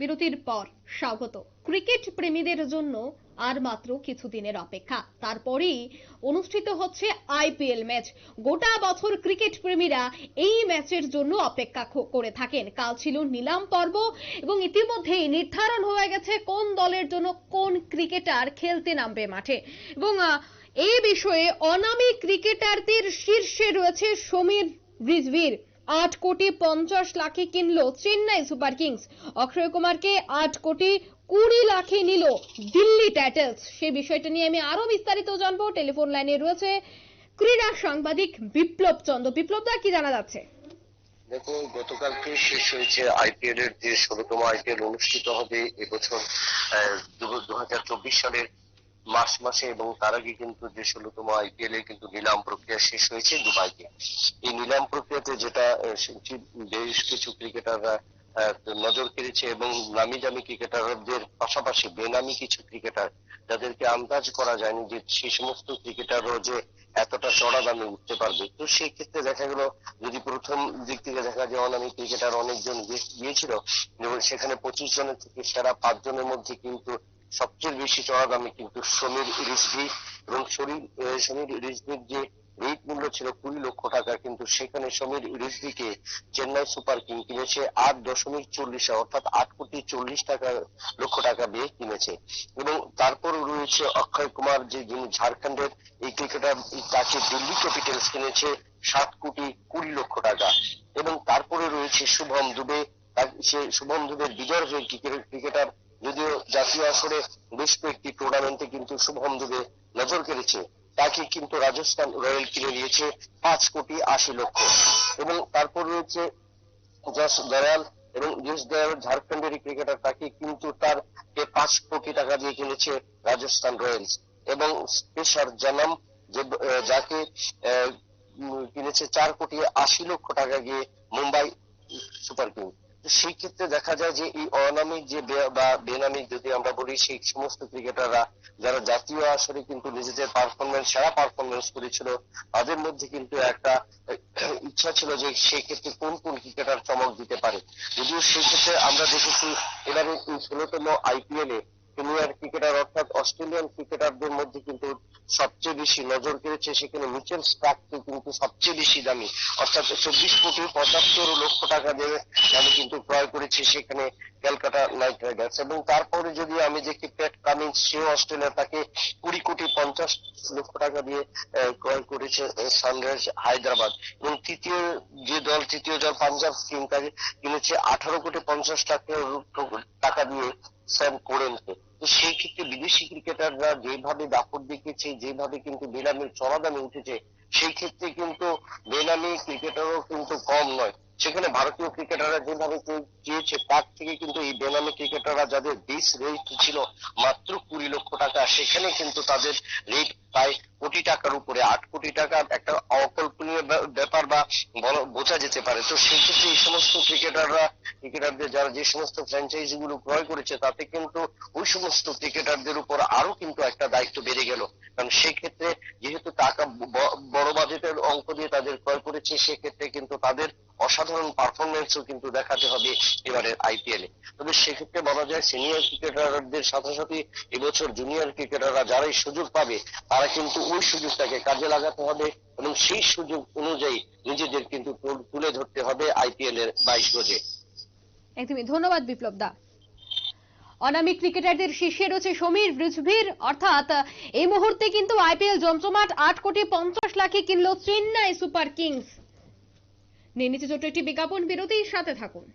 বিরতির পর স্বাগত। ক্রিকেট প্রেমীদের জন্য আর মাত্র কিছুদিনের অপেক্ষা। তারপরেই অনুষ্ঠিত হচ্ছে আইপিএল ম্যাচ। গোটা বছর ক্রিকেট প্রেমীরা এই ম্যাচের জন্য অপেক্ষা করে থাকেন। কাল ছিল নিলাম পর্ব এবং ইতিমধ্যেই নির্ধারণ হয়ে গেছে কোন দলের জন্য কোন ক্রিকেটার খেলতে নামবে মাঠে। এবং এই বিষয়ে অনামী ক্রিকেটারদের শীর্ষে রয়েছে সমীর রিজভির। আট কোটি পঞ্চাশ লাখে কিনলো চেন্নাই সুপার কিংস। অক্ষয় কুমারকে আট কোটি কুড়ি লাখে নিল দিল্লি টাইটেলস। সেই বিষয়টা নিয়ে আমি আরও বিস্তারিত জানব। টেলিফোন লাইনে রয়েছে ক্রীড়া সাংবাদিক বিপ্লব চন্দ্র। বিপ্লব দা, কি জানা যাচ্ছে? দেখো গতকালকে শেষ হয়েছে আইপিএল এর যে ষোলতম আইপিএল অনুষ্ঠিত হবে এবছর দু হাজার চব্বিশ সালের মার্চ মাসে এবং তার আগে কিন্তু যে ষোলতম আইপিএল এর কিন্তু নিলাম প্রক্রিয়া শেষ হয়েছে দুবাইতে। এই নিলাম প্রক্রিয়াতে যেটা বেশ কিছু ক্রিকেটাররা নজর কেড়েছে এবং নামি দামি ক্রিকেটারদের পাশাপাশি বেনামি কিছু ক্রিকেটার যাদেরকে আন্দাজ করা যায়নি যে সেই সমস্ত ক্রিকেটারও যে এতটা চড়া দামে উঠতে পারবে। তো সেই ক্ষেত্রে দেখা গেল, যদি প্রথম দিক থেকে দেখা যায় অনামি ক্রিকেটার অনেকজন গিয়ে- গিয়েছিল এবং সেখানে পঁচিশ জনের থেকে সেরা পাঁচ জনের মধ্যে কিন্তু সবচেয়ে বেশি চড়া দামে কিন্তু সমীর রিজভি এবং শরীর সমীর রিজভির যে রেট মূল্য ছিল কুড়ি লক্ষ টাকা কিন্তু সেখানে সমীর রিজভিকে চেন্নাই সুপার কিং কিনেছে আট দশমিক চল্লিশ অর্থাৎ আট কোটি চল্লিশ টাকা, লক্ষ টাকা দিয়ে কিনেছে। এবং তারপর রয়েছে অক্ষয় কুমার, যে যিনি ঝাড়খণ্ডের এই ক্রিকেটার তাকে দিল্লি ক্যাপিটালস কিনেছে সাত কোটি কুড়ি লক্ষ টাকা। এবং তারপরে রয়েছে শুভম দুবে সে শুভম দুবের বিজয় হয়ে ক্রিকেটার যদিও জাতীয় আসরে বেশ কয়েকটি টুর্নামেন্টে কিন্তু শুভম দুবে নজর কেড়েছে, তাকে কিন্তু রাজস্থান রয়্যাল কিনে নিয়েছে পাঁচ কোটি আশি লক্ষ। এবং তারপর রয়েছে যশ দয়াল এবং যশ দয়াল ঝাড়খণ্ডের ক্রিকেটার তাকে কিন্তু তার পাঁচ কোটি টাকা দিয়ে কিনেছে রাজস্থান রয়্যালস। এবং পেশার জানাম যে যাকে কিনেছে চার কোটি আশি লক্ষ টাকা দিয়ে মুম্বাই সুপার কিং তো সেই ক্ষেত্রে দেখা যায় যে এই অনামিক যে বা বেনামিক যদি আমরা বলি, সেই সমস্ত ক্রিকেটাররা, যারা জাতীয় আসরে কিন্তু নিজেদের পারফরমেন্স সেরা পারফরমেন্স করেছিল, তাদের মধ্যে কিন্তু একটা ইচ্ছা ছিল যে সেই ক্ষেত্রে কোন কোন ক্রিকেটার চমক দিতে পারে। যদিও সেই ক্ষেত্রে আমরা দেখেছি, এবারে ষোলতম আইপিএল সিনিয়র ক্রিকেটার অর্থাৎ অস্ট্রেলিয়ান ক্রিকেটারদের মধ্যে কিন্তু সবচেয়ে বেশি নজর কেড়েছে সেখানে মিচেল স্টার্ককে কিন্তু সবচেয়ে বেশি দামি। অর্থাৎ চব্বিশ কোটি পঁচাত্তর লক্ষ টাকা দিয়ে আমি কিন্তু ক্রয় করেছি সেখানে ক্যালকাটা নাইট রাইডার্স। এবং তারপরে যদি আমি দেখি প্যাট কামিন্স, সেও অস্ট্রেলিয়া তাকে কুড়ি কোটি পঞ্চাশ লক্ষ টাকা দিয়ে ক্রয় করেছে সানরাইজ হায়দ্রাবাদ। এবং তৃতীয় যে দল, তৃতীয় দল পাঞ্জাব কিং তাকে কিনেছে, আঠারো কোটি পঞ্চাশ টাকা টাকা দিয়ে স্যাম কোরেনকে তো সেই ক্ষেত্রে বিদেশি ক্রিকেটাররা যেভাবে দাপট দেখিয়েছে, যেভাবে কিন্তু বেনামির চড়া দামে উঠেছে, সেই ক্ষেত্রে কিন্তু বেনামি ক্রিকেটারও কিন্তু কম নয়। সেখানে ভারতীয় ক্রিকেটাররা যেভাবে চেয়েছে, তার থেকে কিন্তু এই বেনামি ক্রিকেটাররা যাদের বেস রেট ছিল মাত্র কুড়ি লক্ষ টাকা, সেখানে কিন্তু তাদের রেট প্রায় কোটি টাকার উপরে, আট কোটি টাকা একটা অকল্পনীয় ব্যাপার বা বোঝা যেতে পারে। তো সেক্ষেত্রে এই সমস্ত ক্রিকেটাররা, ক্রিকেটারদের যারা যে সমস্ত ফ্র্যাঞ্চাইজি গুলো ক্রয় করেছে, তাতে কিন্তু ওই সমস্ত ক্রিকেটারদের উপর আরও কিন্তু একটা দায়িত্ব বেড়ে গেল। কারণ সেক্ষেত্রে যেহেতু টাকা ব- বড় বাজেটের তাদের ক্রয় করেছে, সেক্ষেত্রে কিন্তু তাদের অসাধারণ পারফরমেন্সও কিন্তু দেখাতে হবে এবারের আইপিএল তবে সেক্ষেত্রে বলা যায় সিনিয়র ক্রিকেটারদের সাথে সাথে এবছর জুনিয়র ক্রিকেটাররা যারাই সুযোগ পাবে, তারা কিন্তু ওই সুযোগটাকে কাজে লাগাতে হবে এবং সেই সুযোগ অনুযায়ী নিজেদের কিন্তু তুলে ধরতে হবে আইপিএল এর বাইশ গজে। একদমই। ধন্যবাদ বিপ্লব দা। অনামী ক্রিকেটারদের শীর্ষে রয়েছে সমীর রিজভীর অর্থাৎ, এই মুহূর্তে কিন্তু আইপিএল জমজমাট আট কোটি পঞ্চাশ লাখে কিনলো চেন্নাই সুপার কিংস। নিয়ে নিচে ছোট্ট একটি বিজ্ঞাপন, বিরতির সাথে থাকুন।